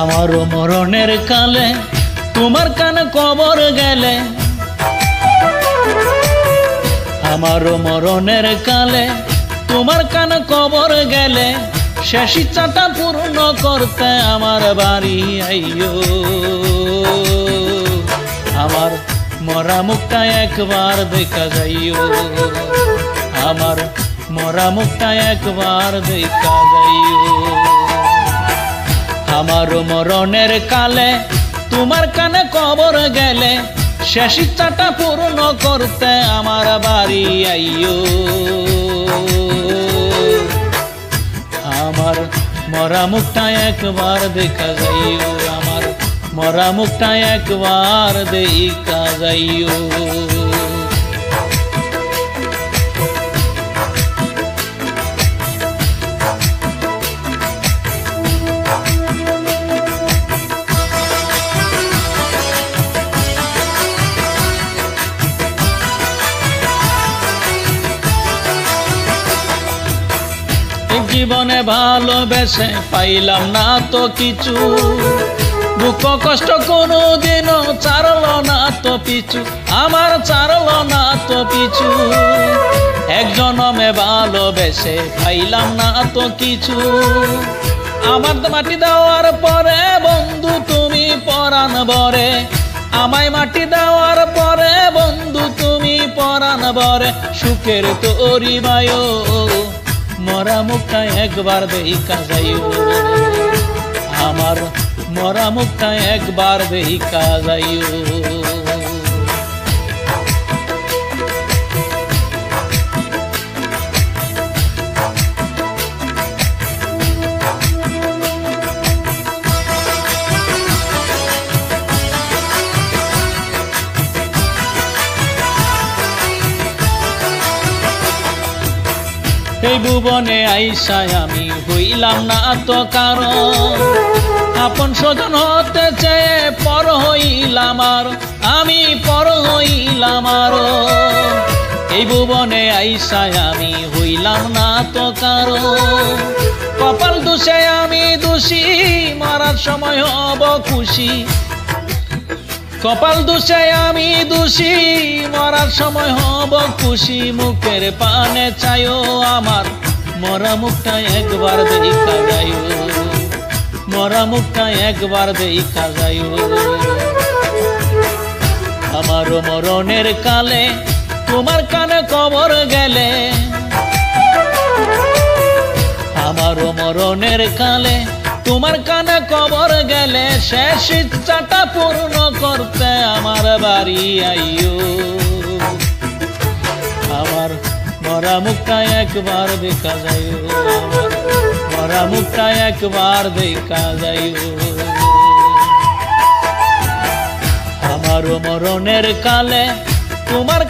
আমারও মরণের কালে তোমার কান কবর গেলে। আমার মরণের কালে তোমার কান কবর গেলে। শেষ ইচ্ছাটা পূর্ণ করতে আমার বাড়ি আইয়ো আমার মরা মুখটা একবার দেখা যাইও। আমার মরা মুখটা একবার দেখা যাইও। আমার মরণের কালে তোমার কানে কবর গেলে শেষ ইচ্ছাটা পূর্ণ করতে আমার বাড়ি আইয়ো। আমার মরা মুখটা একবার দেখা যাইও আমার মরা মুখটা একবার দেখা যাইও জীবনে ভালোবেসে পাইলাম না তো কিছু। দুঃখ কষ্ট কোনো দিনও চারল না তো পিছু, আমার চারল না তো পিছু। একজনমে ভালোবেসে পাইলাম না তো কিছু। আমার তো মাটি দেওয়ার পরে বন্ধু, তুমি পরাণ বরে। আমায় মাটি দেওয়ার পরে বন্ধু, তুমি পরাণ বরে। সুখের তোরি বায়ো মরা মুখটা একবার দেখা যাইও। আমার মরা মুখটা একবার দেখা যাইও। এই ভুবনে আইসায় আমি হইলাম না তো কারণ। আপন স্বজন হতে চেয়ে পর হইলাম আর, আমি পর হইলাম আর। এই ভুবনে আইসায় আমি হইলাম না তো কারণ। কপাল দোষে আমি দোষী, মারার সময় হব খুশি। কপাল দোষে আমি দোষী, মরার সময় হব খুশি, মুখের পানে চাইও আমার। মরা মুখটা একবার দেখা যাইও মরা মুখটা একবার দেখা যাইও আমারও মরণের কালে তোমার কানে কবর গেলে। আমারও মরণের কালে তোমার কানে কবর গেলে শেষ ইচ্ছাটা পূর্ণ করতে আমার বাড়ি আইও আমার মরা মুখটা একবার দেখা যাইও। আমার মরা মুখটা একবার দেখা যাইও। আমারও মরণের কালে তোমার